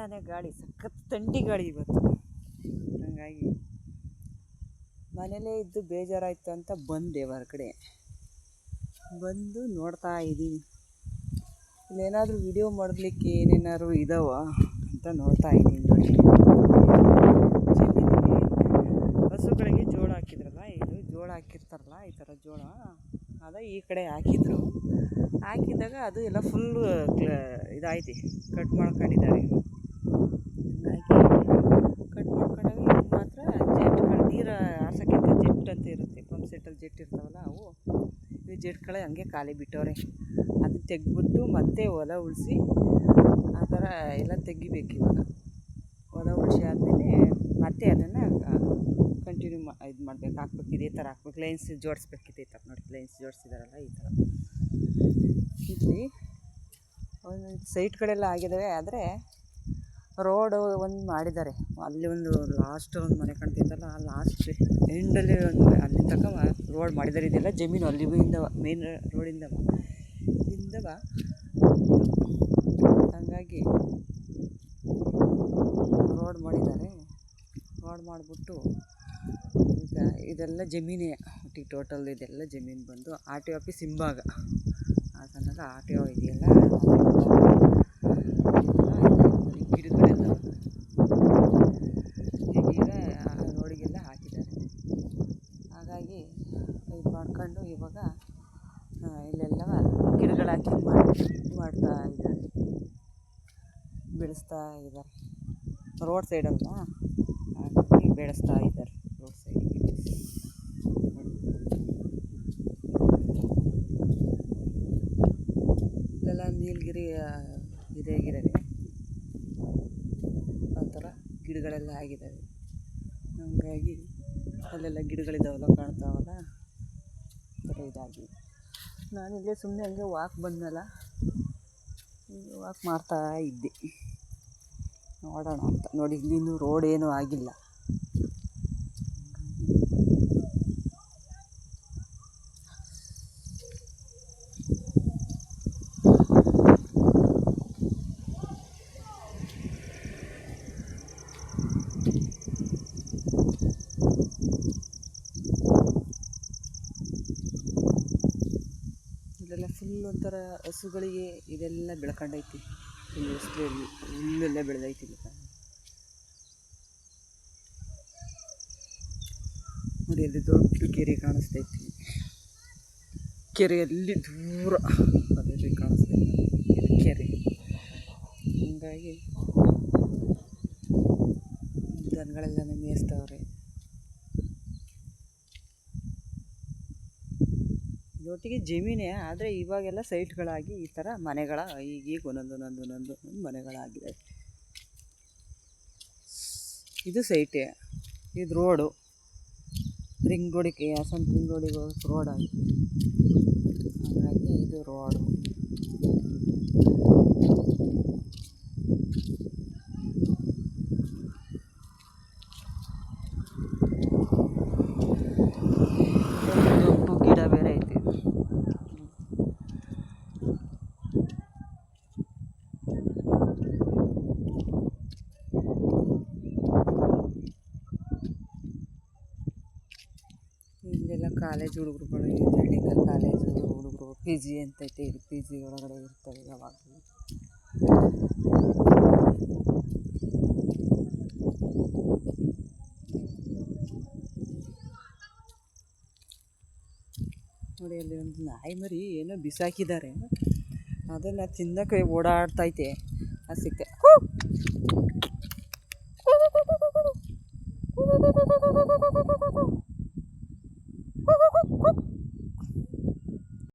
ತಣ್ಣನೆ ಗಾಳಿ, ಸಖತ್ ತಂಡಿ ಗಾಳಿ ಇವತ್ತು. ಹಾಗಾಗಿ ಮನೇಲೇ ಇದ್ದು ಬೇಜಾರಾಯಿತು ಅಂತ ಬಂದೆ ಹೊರಗಡೆ. ಬಂದು ನೋಡ್ತಾ ಇದ್ದೀನಿ. ಇಲ್ಲೇನಾದರೂ ವಿಡಿಯೋ ಮಾಡಲಿಕ್ಕೆ ಏನೇನಾದ್ರು ಇದಾವ ಅಂತ ನೋಡ್ತಾ ಇದ್ದೀನಿ ನೋಡಿ. ಹಸುಗಳಿಗೆ ಜೋಳ ಹಾಕಿದ್ರಲ್ಲ, ಇದು ಜೋಳ ಹಾಕಿರ್ತಾರಲ್ಲ, ಈ ಥರ ಜೋಳ. ಅದ ಈ ಕಡೆ ಹಾಕಿದ್ರು. ಹಾಕಿದಾಗ ಅದು ಎಲ್ಲ ಫುಲ್ಲು ಇದಾಯ್ತು ಕಟ್ ಮಾಡ್ಕೊಂಡಿದ್ದಾರೆ. ಇರ್ತಾವಲ್ಲ ಅವು, ಇವು ಜೆಟ್ಗಳೇ ಹಂಗೆ ಖಾಲಿ ಬಿಟ್ಟವ್ರೆ. ಅದು ತೆಗೆದ್ಬಿಟ್ಟು ಮತ್ತೆ ಹೊಲ ಉಳಿಸಿ ಆ ಥರ ಎಲ್ಲ ತೆಗಿಬೇಕು ಇವಾಗ. ಹೊಲ ಉಳಿಸಿ ಆದಮೇಲೆ ಮತ್ತೆ ಅದನ್ನು ಕಂಟಿನ್ಯೂ ಮಾ, ಇದು ಮಾಡ್ಬೇಕು, ಹಾಕ್ಬೇಕು, ಇದೇ ಥರ ಹಾಕ್ಬೇಕು. ಲೈನ್ಸ್ ಜೋಡಿಸ್ಬೇಕಿದೆ ಈ ನೋಡಿ ಲೈನ್ಸ್ ಜೋಡಿಸಿದಾರಲ್ಲ ಈ ಥರ. ಇಲ್ಲಿ ಒಂದೊಂದು ಸೈಟ್ಗಳೆಲ್ಲ ಆಗಿದ್ದಾವೆ ಆದರೆ ರೋಡು ಒಂದು ಮಾಡಿದ್ದಾರೆ. ಅಲ್ಲಿ ಒಂದು ಲಾಸ್ಟ್ ಒಂದು ಮನೆ ಕಾಣ್ತಿದ್ದಲ್ಲ ಆ ಲಾಸ್ಟ್ ಎಂಡಲ್ಲಿ ಒಂದು ಅಲ್ಲಿ ತನಕ ರೋಡ್ ಮಾಡಿದ್ದಾರೆ. ಇದೆಲ್ಲ ಜಮೀನು, ಅಲ್ಲಿ ಅಲ್ಲಿಂದ ಮೇನ್ ರೋಡಿಂದವ ಇಂದವ ಹಾಗಾಗಿ ರೋಡ್ ಮಾಡಿದ್ದಾರೆ. ರೋಡ್ ಮಾಡಿಬಿಟ್ಟು ಈಗ ಇದೆಲ್ಲ ಜಮೀನೇ. ಒಟ್ಟಿಗೆ ಟೋಟಲ್ ಇದೆಲ್ಲ ಜಮೀನು ಬಂದು ಆರ್ ಟಿ ಆಫೀಸ್ ಹಿಂಭಾಗ ಹಾಸನಾಗ ಆರ್ ಟಿ ಒ ಇದೆಯಲ್ಲ ನೋಡಿ ಗಿಡಗಳೆಲ್ಲ ಈಗೀಗ ಆ ರೋಡಿಗೆಲ್ಲ ಹಾಕಿದ್ದಾರೆ ಹಾಗಾಗಿ ಇದು ಮಾಡ್ಕೊಂಡು ಇವಾಗ ಇಲ್ಲೆಲ್ಲ ಗಿಡಗಳು ಹಾಕಿ ಮಾಡಿ, ಮಾಡ್ತಾ ಇದ್ದಾರೆ. ಬೆಳೆಸ್ತಾ ಇದ್ದಾರೆ. ರೋಡ್ ಸೈಡ್ ಹಾಗಾಗಿ ಬೆಳೆಸ್ತಾ ಇದ್ದಾರೆ ರೋಡ್ ಸೈಡಿಗೆ ಇಲ್ಲೆಲ್ಲ ನೀಲಗಿರಿ ಇದೇ ಗಿಡವೇ ಆ ಥರ ಗಿಡಗಳೆಲ್ಲ ಆಗಿದ್ದಾವೆ. ಹಾಗಾಗಿ ಅಲ್ಲೆಲ್ಲ ಗಿಡಗಳಿದ್ದಾವಲ್ಲ ಕಾಣ್ತಾವಲ್ಲ? ಆ ಥರ ಇದಾಗಿದೆ ನಾನಿಲ್ಲೇ ಸುಮ್ಮನೆ ಹಂಗೆ ವಾಕ್ ಬಂದನಲ್ಲ ವಾಕ್ ಮಾಡ್ತಾ ಇದ್ದೆ. ನೋಡೋಣ ಅಂತ. ನೋಡಿ ಇಲ್ಲಿಂದು ರೋಡ್ ಏನೂ ಆಗಿಲ್ಲ. ಒಂಥರ ಹಸುಗಳಿಗೆ ಇದೆಲ್ಲ ಬೆಳ್ಕೊಂಡೈತಿ. ಇಲ್ಲಿ ಹೊಸ್ಲಲ್ಲಿ ಹುಲ್ಲೆಲ್ಲ ಬೆಳೆದೈತಿ ನೋಡಿ, ಅಲ್ಲಿ ದೊಡ್ಡ ಕೆರೆ ಕಾಣಿಸ್ತೈತಿ. ಕೆರೆಯಲ್ಲಿ ದೂರ ಅದೇ ಕಾಣಿಸ್ತೈತಿ. ಇದು ಕೆರೆ. ಹಂಗಾಗಿ ದನಗಳೆಲ್ಲ ಮೇಯಿಸ್ತವ್ರೆ ಒಟ್ಟಿಗೆ ಜಮೀನೇ, ಆದರೆ ಇವಾಗೆಲ್ಲ ಸೈಟ್ಗಳಾಗಿ ಈ ಥರ ಮನೆಗಳ, ಈಗೀಗ ಒಂದೊಂದು ಒಂದೊಂದು ಒಂದೊಂದು ಮನೆಗಳಾಗಿದೆ ಇದು ಸೈಟೇ, ಇದು ರೋಡು. ರಿಂಗ್ ರೋಡಿಗೆ ಅಸಂತ ರಿಂಗ್ ರೋಡಿಗೆ ರೋಡ್ ಆಗಿದೆ. ಹಾಗಾಗಿ ಇದು ರೋಡು ದೊಡ್ಡ ದೊಡ್ಡ ಗಿಡ ಬೇರೆ ಐತಿ ಇಲ್ಲೆಲ್ಲ ಕಾಲೇಜ್ ಹುಡುಗರುಗಳು ಬಿಲ್ಡಿಂಗಲ್ಲಿ ಕಾಲೇಜು ಹುಡುಗರು ಪಿ ಜಿ ಅಂತೈತೆ ಇಲ್ಲಿ ಪಿ ಜಿ ಒಳಗಡೆ ಇರ್ತವೆ ಯಾವಾಗಲೂ. ನೋಡಿ ಅಲ್ಲಿ ಒಂದು ನಾಯಿ ಮರಿ ಏನೋ ಬಿಸಾಕಿದ್ದಾರೆ. ಅದನ್ನು ತಿನ್ನಕ್ಕೆ ಓಡಾಡ್ತೈತೆ. ಅದು!